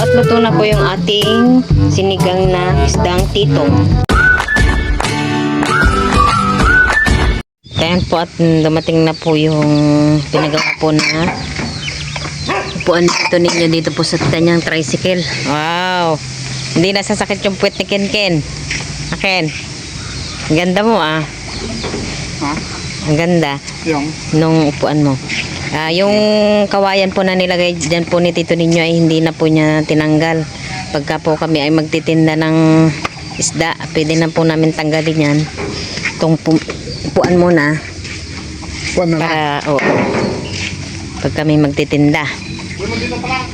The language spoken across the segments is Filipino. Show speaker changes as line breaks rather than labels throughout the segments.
po at luto na po yung ating sinigang na isdang titong. Ayan po at dumating na po yung pinagawa po na upuan dito ninyo dito po sa kanyang tricycle. Wow! Hindi nasasakit yung puwet ni Ken Ken. Aken. Ang ganda mo ah.
Ha?
Ang ganda
Yung?
nung upuan mo. Ah, yung kawayan po na nilagay dyan po ni Tito ninyo ay hindi na po niya tinanggal. Pagka po kami ay magtitinda ng isda, pwede na po namin tanggalin yan. Itong pu- upuan muna
Kuwan na
para, oo. Pag kami magtitinda.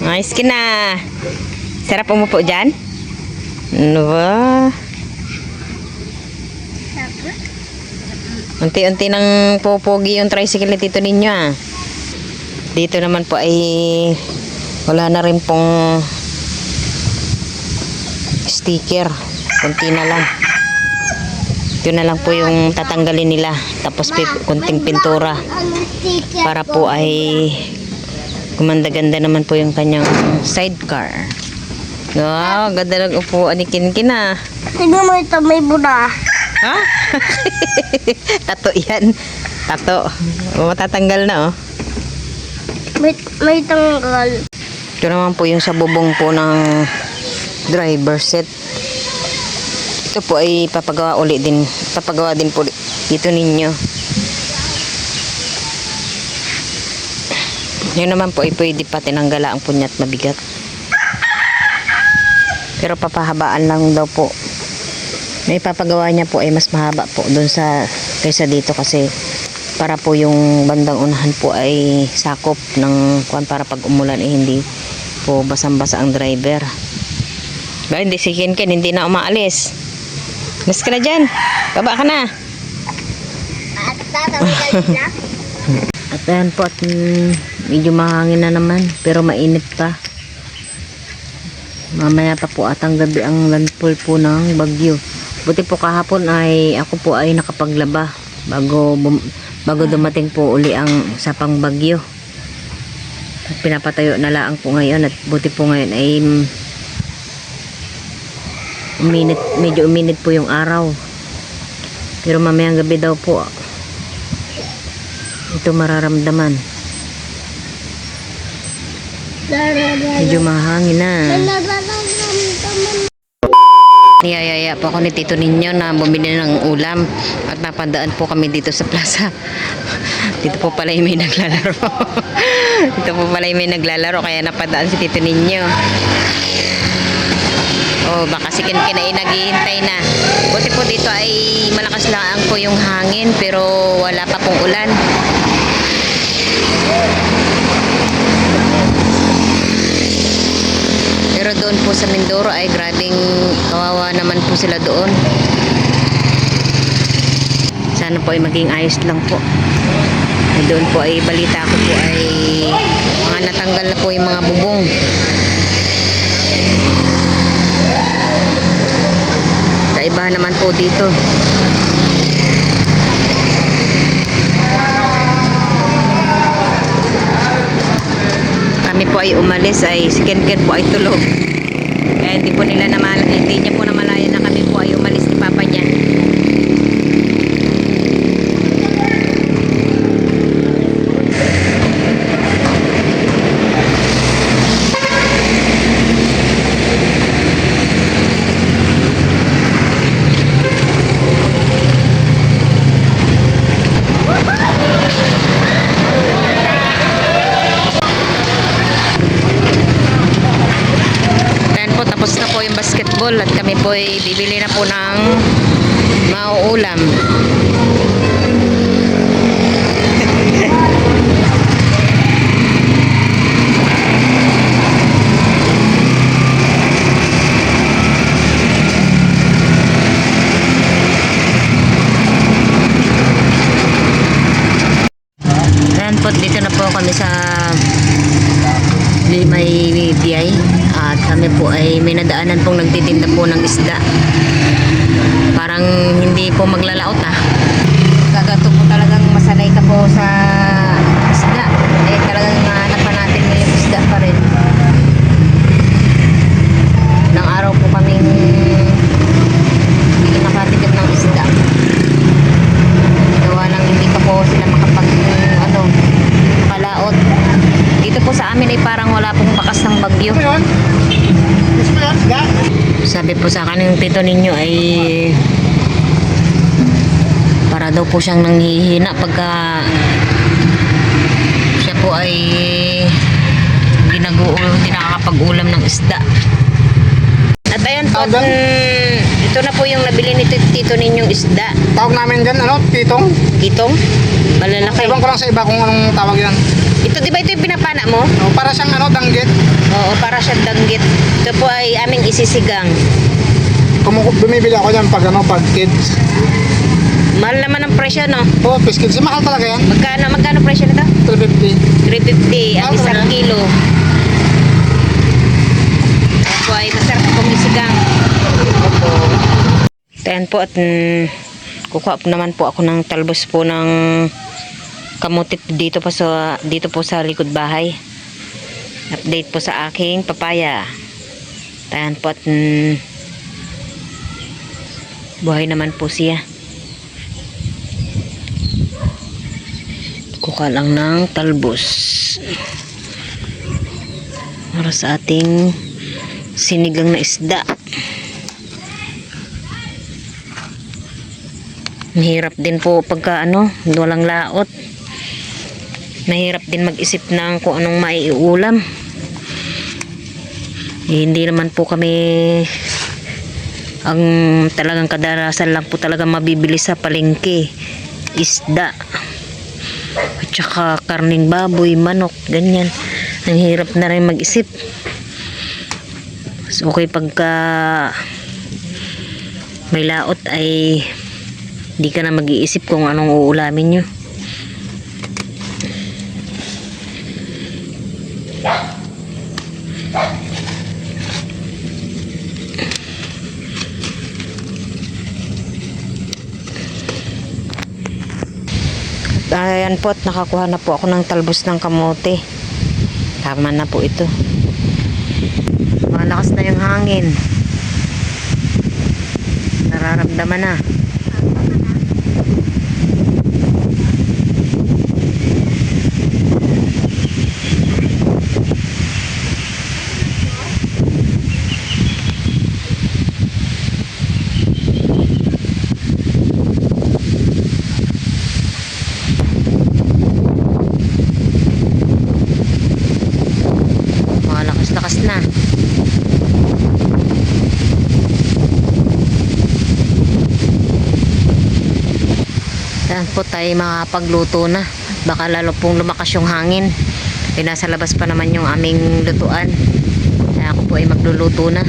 Nice ka na. Sarap umupo dyan? Ano ba? Unti-unti nang pupogi yung tricycle ni Tito ninyo ah. Dito naman po ay wala na rin pong sticker. Kunti na lang. Ito na lang po yung tatanggalin nila. Tapos kunting pintura. Para po ay gumanda-ganda naman po yung kanyang sidecar. Wow, ganda ng upuan ni Kinkin ah.
Tingnan mo ito, may bura.
Ha? Tato yan. Tato. Matatanggal na oh.
May, may tanggal.
Ito naman po yung sa bubong po ng driver set. Ito po ay papagawa uli din. Papagawa din po dito ninyo. Yun naman po ay pwede pa tinanggala ang punyat mabigat. Pero papahabaan lang daw po. May papagawa niya po ay mas mahaba po doon sa kaysa dito kasi para po yung bandang unahan po ay sakop ng kwan para pag umulan eh hindi po basang-basa ang driver. Ba hindi si Ken Ken hindi na umaalis. Mas ka na dyan. Baba ka na.
At tatanggal na.
At ayan po at mm, medyo mahangin na naman pero mainit pa. Mamaya pa po atang gabi ang landfall po ng bagyo. Buti po kahapon ay ako po ay nakapaglaba bago bum- bago dumating po uli ang sapang bagyo. At pinapatayo na lang po ngayon at buti po ngayon ay uminit, medyo uminit po yung araw. Pero mamayang gabi daw po ito mararamdaman. Medyo mahangin na. Niyayaya po ako ni Tito Ninyo na bumili ng ulam at napadaan po kami dito sa plaza. Dito po pala yung may naglalaro. dito po pala yung may naglalaro kaya napadaan si Tito Ninyo. Oh, baka si Ken ay naghihintay na. Buti po dito ay malakas lang po yung hangin pero wala pa pong ulan. Pero doon po sa Mindoro ay grabing kawawa naman po sila doon. Sana po ay maging ayos lang po. Eh, Doon po ay balita ko po ay mga natanggal na po yung mga bubong. Kaiba naman po dito. Umalis ay si Ken po ay tulog. Kaya hindi po nila namal hindi niya po namalayan at kami po ay bibili na po ng mauulam. daanan pong nagtitinda po ng isda. Parang hindi po maglalaot ah. Kagato po talagang masanay ka po sa isda. Eh talagang nahanap pa natin ngayon isda pa rin. Nang araw po kaming hindi nakatikim ng isda.
Gawa nang hindi ka po sila makapag ano, makalaot yun? Gusto mo yun? Ga?
Sabi po sa akin yung tito ninyo ay para daw po siyang nanghihina pagka siya po ay ginag hindi nakakapag-ulam ng isda. At ayun po,
Tawag doon?
mm, ito na po yung nabili ni tito, ninyong isda.
Tawag namin dyan, ano, titong.
Kitong? Malalaki.
Ewan ko lang sa iba kung anong tawag yan.
Ito, di ba ito yung pinapana mo?
Oh, para siyang ano, danggit.
Oo, para siya danggit. Ito po ay aming isisigang.
Kumuku- bumibili ako dyan pag ano, pag kids.
Mahal naman ang presyo, no?
Oh, fish kids. Mahal talaga yan.
Magkano, magkano presyo nito?
350.
350 ang
Mahal
isang
talaga.
kilo. Ako ay masarap pong isigang. Opo. Ayan po at mm, kukuha po naman po ako ng talbos po ng kamutit dito po sa dito po sa likod bahay. Update po sa aking papaya. Ayan po at mm, buhay naman po siya. Kuha lang ng talbos para sa ating sinigang na isda. Mahirap din po pagka ano, walang laot. Mahirap din mag-isip ng kung anong maiulam. Eh, hindi naman po kami ang talagang kadalasan lang po talaga mabibili sa palengke isda at saka karning baboy, manok, ganyan. Ang na rin mag-isip. Mas okay pagka may laot ay hindi ka na mag-iisip kung anong uulamin nyo. Ayan po at nakakuha na po ako ng talbos ng kamote. Tama na po ito. Malakas na yung hangin. Nararamdaman na. Malakas-lakas na. Yan po tayo makapagluto na. Baka lalo pong lumakas yung hangin. Eh, nasa labas pa naman yung aming lutuan. Kaya ako po ay magluluto na.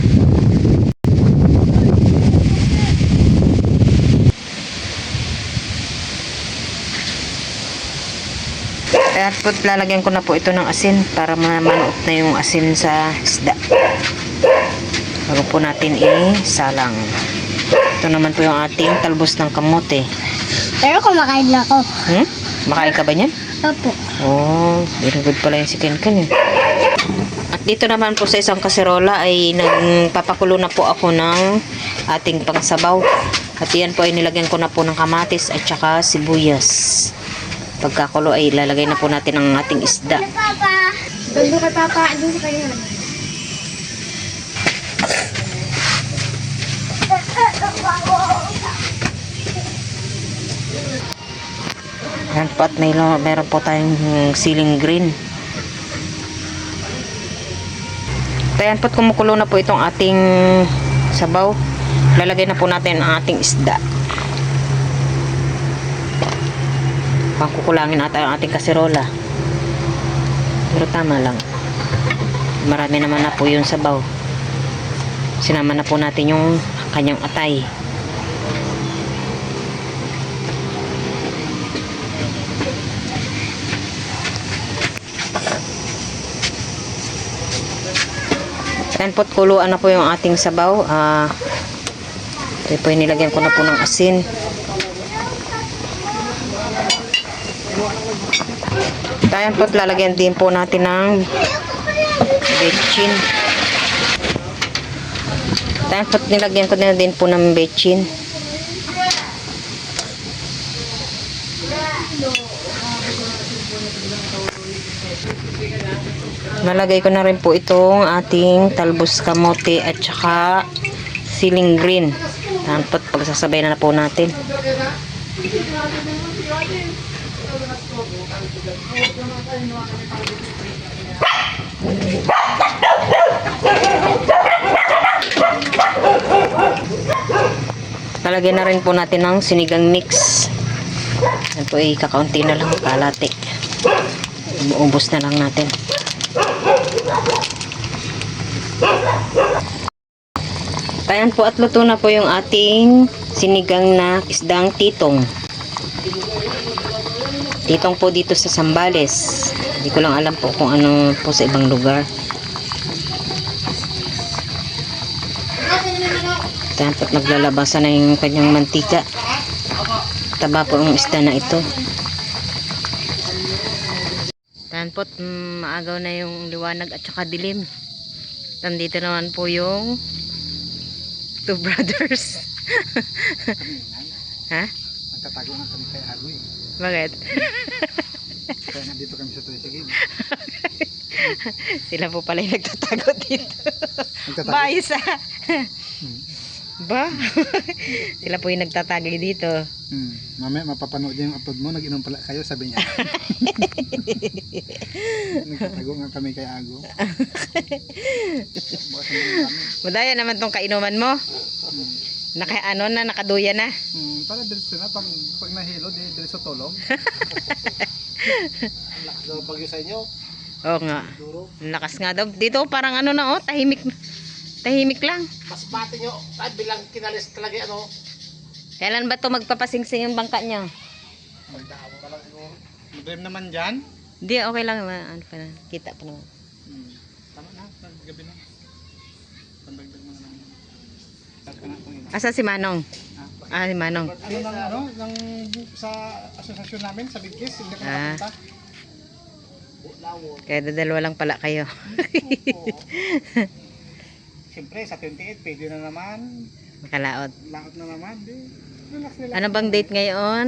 At po lalagyan ko na po ito ng asin para manuot na yung asin sa isda. Bago po natin i-salang. Ito naman po yung ating talbos ng kamote.
Pero kumakain na ako.
Hmm? Makain ka ba niyan?
Opo.
Oh, very good pala yung si Ken Ken eh. At dito naman po sa isang kaserola ay nagpapakulo na po ako ng ating pangsabaw. At yan po ay nilagyan ko na po ng kamatis at saka sibuyas. Pagkakulo ay ilalagay na po natin ang ating isda.
Papa. Doon kay Papa. Doon sa kanya.
Yan po at may, meron po tayong ceiling green. Ayan po at kumukulo na po itong ating sabaw. Lalagay na po natin ang ating isda. Pangkukulangin ata ang ating kaserola. Pero tama lang. Marami naman na po yung sabaw. Sinama na po natin yung kanyang atay. Ayan po, kuluan na po yung ating sabaw. Ah, ito po nilagyan ko na po ng asin. Ayan po, lalagyan din po natin ng bechin. Ayan po, nilagyan ko na din po ng bechin. Nalagay ko na rin po itong ating talbos kamote at saka siling green. Tapos pagsasabay na, na po natin. Nalagay na rin po natin ng sinigang mix. Yan po ay kakaunti na lang kalate. Ubus na lang natin. Ayan po at luto na po yung ating sinigang na isdang titong. Titong po dito sa Sambales. Hindi ko lang alam po kung ano po sa ibang lugar. Ayan po at naglalabasan na yung kanyang mantika. Taba po yung isda na ito. Ayan po, maagaw na yung liwanag at saka dilim. Nandito naman po yung two brothers. ha?
Nagtatago nga kami kay Agoy.
Bakit?
Kaya nandito kami sa Tuisigin.
Sila po pala yung nagtatago dito.
Nagtatago.
ba, isa? ba? Sila po yung nagtatagay dito.
Hmm. Mamaya mapapanood niya yung upload mo. Nag-inom pala kayo, sabi niya. Nagtatago nga kami kay Ago.
Madaya naman tong kainuman mo.
Hmm.
Naka, ano na, nakaduya na.
Hmm, para diretso na. Pag, pag nahilo, di diretso tulog. Ang lakas daw bagyo sa inyo.
Oo nga. Lakas nga daw. Dito parang ano na oh, tahimik. Tahimik lang.
Mas bati nyo. Ay, bilang kinalis talaga ano.
Kailan ba to magpapasingsing yung bangka niya?
Magdaawa ka lang siguro. Madrim naman dyan.
Hindi, okay lang. Ano pa na, kita pa naman.
Hmm. Tama na. Gabi na. Pandagdag mo na lang. Sabi ka na kung ina.
Asa si Manong?
Ah,
Ah, si Manong.
ano nang ano nang sa asosasyon namin sa Bigkis hindi ka
Ah.
nakapunta.
Kaya dalawa lang pala kayo.
Siyempre sa 28 pwede na naman.
Makalaot.
Laot na naman. Di, relax relax.
Ano bang date ngayon?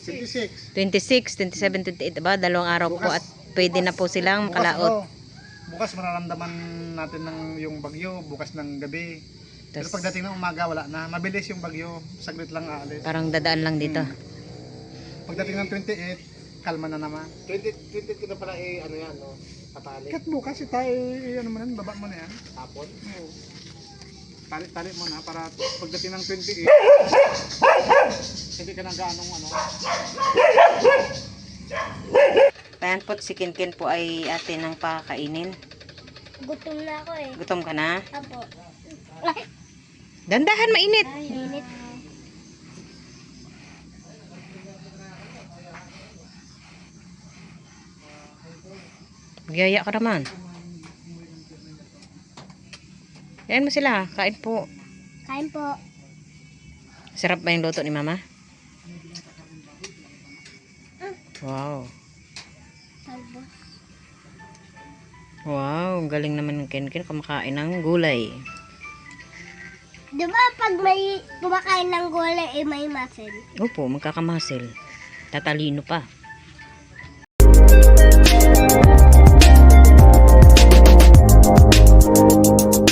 26.
26, 27, 28 ba? Dalawang araw po at pwede na po silang
Bukas,
makalaot.
ano, bukas mararamdaman natin ng yung bagyo bukas ng gabi. Pero
Tas,
pagdating ng umaga wala na. Mabilis yung bagyo. Saglit lang aalis.
parang dadaan lang dito.
Pagdating ng 28, kalma na naman.
20, 20 ko na pala eh, ano yan, no? Patali.
Kat bukas si tayo, eh, ano mo yan, baba mo na yan.
Hapon.
Oo. Tali-tali mo na para pagdating ng 28, hindi ka na ganong ano.
Ayan po, si Kinkin po ay atin ng pakakainin.
Gutom na ako eh.
Gutom ka na?
Apo.
Dandahan, mainit.
Ay, init.
Gaya ka naman. Yan mo sila. Kain po.
Kain po.
Sarap ba yung luto ni mama?
Mm.
Wow. Wow, galing naman ng Kenken kumakain ng gulay.
Di pag may kumakain ng gulay, eh, may muscle?
Opo, magkakamuscle. Tatalino pa. Thank you.